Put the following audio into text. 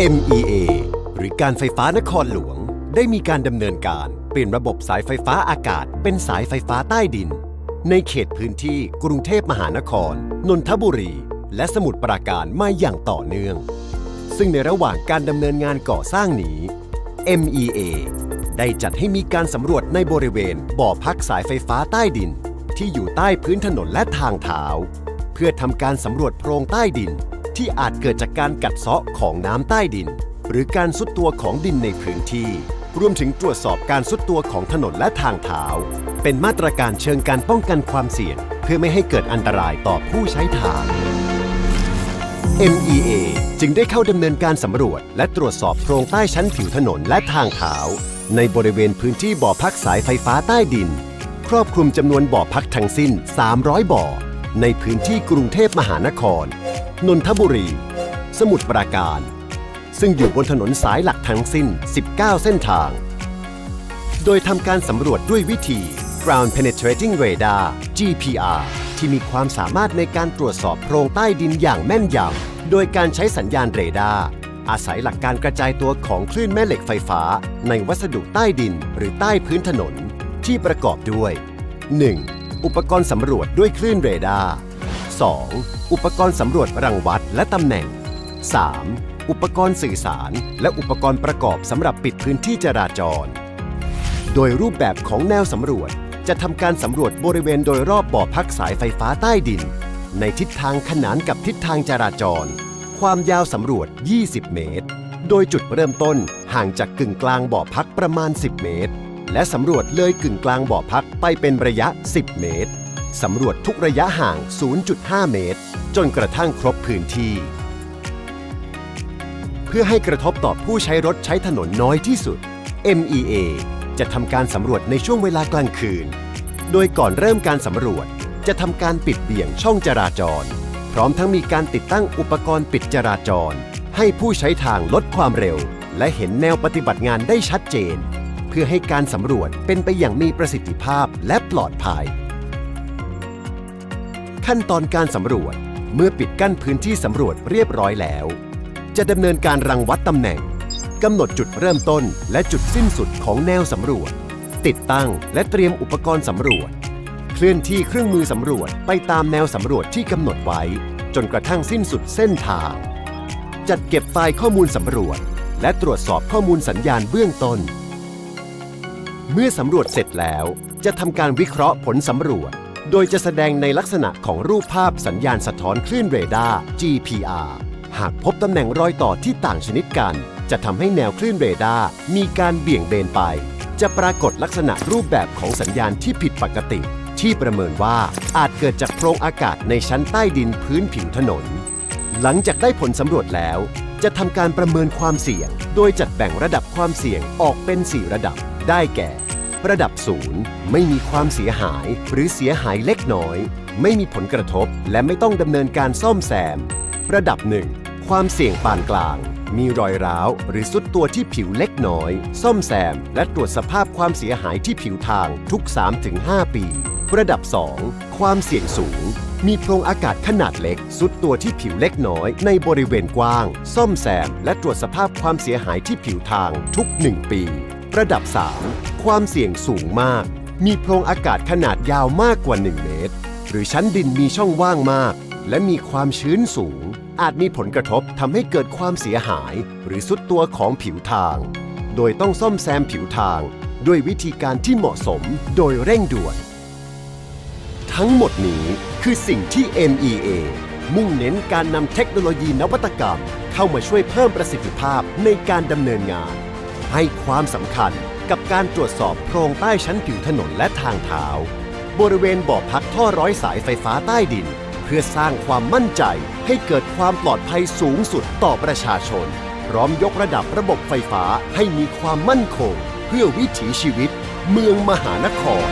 MEA หรือการไฟฟ้านครหลวง ได้มีการดำเนินการเปลี่ยนระบบสายไฟฟ้าอากาศ เป็นสายไฟฟ้าใต้ดิน ในเขตพื้นที่กรุงเทพมหานคร นนทบุรี และสมุทรปราการมาอย่างต่อเนื่อง ซึ่งในระหว่างการดำเนินงานก่อสร้างนี้ MEA ได้จัดให้มีการสำรวจในบริเวณบ่อพักสายไฟฟ้าใต้ดิน ที่อยู่ใต้พื้นถนนและทางเท้า เพื่อทำการสำรวจโพรงใต้ดิน ที่อาจเกิดจากการกัดเซาะของน้ำใต้ดิน หรือการซุดตัวของดินในพื้นที่ รวมถึงตรวจสอบการซุดตัวของถนนและทางเท้า เป็นมาตรการเชิงการป้องกันความเสี่ยง เพื่อไม่ให้เกิดอันตรายต่อผู้ใช้ทาง MEA จึงได้เข้าดำเนินการสำรวจ และตรวจสอบโพรงใต้ชั้นผิวถนนและทางเท้า ในบริเวณพื้นที่บ่อพักสายไฟฟ้าใต้ดิน ครอบคลุมจำนวนบ่อพักทั้งสิ้น 300 บ่อ ในพื้นที่กรุงเทพมหานคร นนทบุรี สมุทรปราการ ซึ่งอยู่บนถนนสายหลักทั้งสิ้น 19 เส้นทาง โดยทำการสำรวจด้วยวิธี Ground Penetrating Radar GPR ที่มีความสามารถในการตรวจสอบโพรงใต้ดินอย่างแม่นยำ โดยการใช้สัญญาณเรดาร์อาศัยหลักการกระจายตัวของคลื่นแม่เหล็กไฟฟ้า ในวัสดุใต้ดินหรือใต้พื้นถนน ที่ประกอบด้วย 1. อุปกรณ์สำรวจด้วยคลื่นเรดาร์ 2. อุปกรณ์สำรวจรังวัดและตำแหน่ง 3. อุปกรณ์สื่อสาร และอุปกรณ์ประกอบสำหรับปิดพื้นที่จราจร โดยรูปแบบของแนวสำรวจจะทำการสำรวจบริเวณโดยรอบบ่อพักสายไฟฟ้าใต้ดิน ในทิศทางขนานกับทิศทางจราจร ความยาวสำรวจ 20 เมตร โดยจุดเริ่มต้นห่างจากกึ่งกลางบ่อพักประมาณ 10 เมตร และสำรวจเลยกึ่งกลางบ่อพักไปเป็นระยะ 10 เมตร สำรวจทุกระยะห่าง 0.5 เมตร จนกระทั่งครบพื้นที่ เพื่อให้กระทบต่อผู้ใช้รถใช้ถนนน้อยที่สุด MEA จะทำการสำรวจในช่วงเวลากลางคืน โดยก่อนเริ่มการสำรวจจะทำการปิดเบี่ยงช่องจราจร พร้อมทั้งมีการติดตั้งอุปกรณ์ปิดจราจร ให้ผู้ใช้ทางลดความเร็ว และเห็นแนวปฏิบัติงานได้ชัดเจน เพื่อให้การสำรวจเป็นไปอย่างมีประสิทธิภาพและปลอดภัย ขั้นตอนการสำรวจเมื่อปิดกั้นพื้นที่สำรวจเรียบร้อยแล้ว จะดำเนินการรังวัดตำแหน่งกำหนดจุดเริ่มต้นและจุดสิ้นสุดของแนวสำรวจ ติดตั้งและเตรียมอุปกรณ์สำรวจ เคลื่อนที่เครื่องมือสำรวจไปตามแนวสำรวจที่กำหนดไว้ จนกระทั่งสิ้นสุดเส้นทาง จัดเก็บไฟล์ข้อมูลสำรวจ และตรวจสอบข้อมูลสัญญาณเบื้องต้น เมื่อสำรวจเสร็จแล้ว จะทำการวิเคราะห์ผลสำรวจ โดยจะแสดงในลักษณะของรูปภาพสัญญาณสะท้อนคลื่นเรดาร์ GPR หากพบตำแหน่งรอยต่อที่ต่างชนิดกัน จะทำให้แนวคลื่นเรดาร์มีการเบี่ยงเบนไป จะปรากฏลักษณะรูปแบบของสัญญาณที่ผิดปกติ ที่ประเมินว่าอาจเกิดจากโพรงอากาศในชั้นใต้ดินพื้นผิวถนน หลังจากได้ผลสำรวจแล้ว จะทำการประเมินความเสี่ยง โดยจัดแบ่งระดับความเสี่ยงออกเป็น 4 ระดับ ได้แก่ ระดับศูนย์ไม่มีความเสียหายหรือเสียหายเล็กน้อย ไม่มีผลกระทบ และไม่ต้องดำเนินการซ่อมแซม ระดับหนึ่งความเสี่ยงปานกลาง มีรอยร้าว หรือสุดตัวที่ผิวเล็กน้อย ซ่อมแซม และตรวจสภาพความเสียหายที่ผิวทางทุก 3-5 ปี ระดับ 2 ความเสี่ยงสูง มีโพรงอากาศขนาดเล็ก สุดตัวที่ผิวเล็กน้อย ในบริเวณกว้าง ซ่อมแซม และตรวจสภาพความเสียหายที่ผิวทางทุก 1 ปี ระดับ 3 ความเสี่ยงสูงมาก มีโพรงอากาศขนาดยาวมากกว่า 1 เมตร หรือชั้นดินมีช่องว่างมาก และมีความชื้นสูง อาจมีผลกระทบทำให้เกิดความเสียหาย หรือสุดตัวของผิวทาง โดยต้องซ่อมแซมผิวทาง ด้วยวิธีการที่เหมาะสมโดยเร่งด่วน ทั้งหมดนี้คือสิ่งที่ MEA มุ่งเน้นการนำเทคโนโลยีนวัตกรรม เข้ามาช่วยเพิ่มประสิทธิภาพในการดำเนินงาน ให้ความสำคัญกับการตรวจสอบโครงใต้ชั้นผิวถนนและทางเท้า บริเวณบ่อพักท่อร้อยสายไฟฟ้าใต้ดิน เพื่อสร้างความมั่นใจให้เกิดความปลอดภัยสูงสุดต่อประชาชน พร้อมยกระดับระบบไฟฟ้าให้มีความมั่นคง เพื่อวิถีชีวิต เมืองมหานคร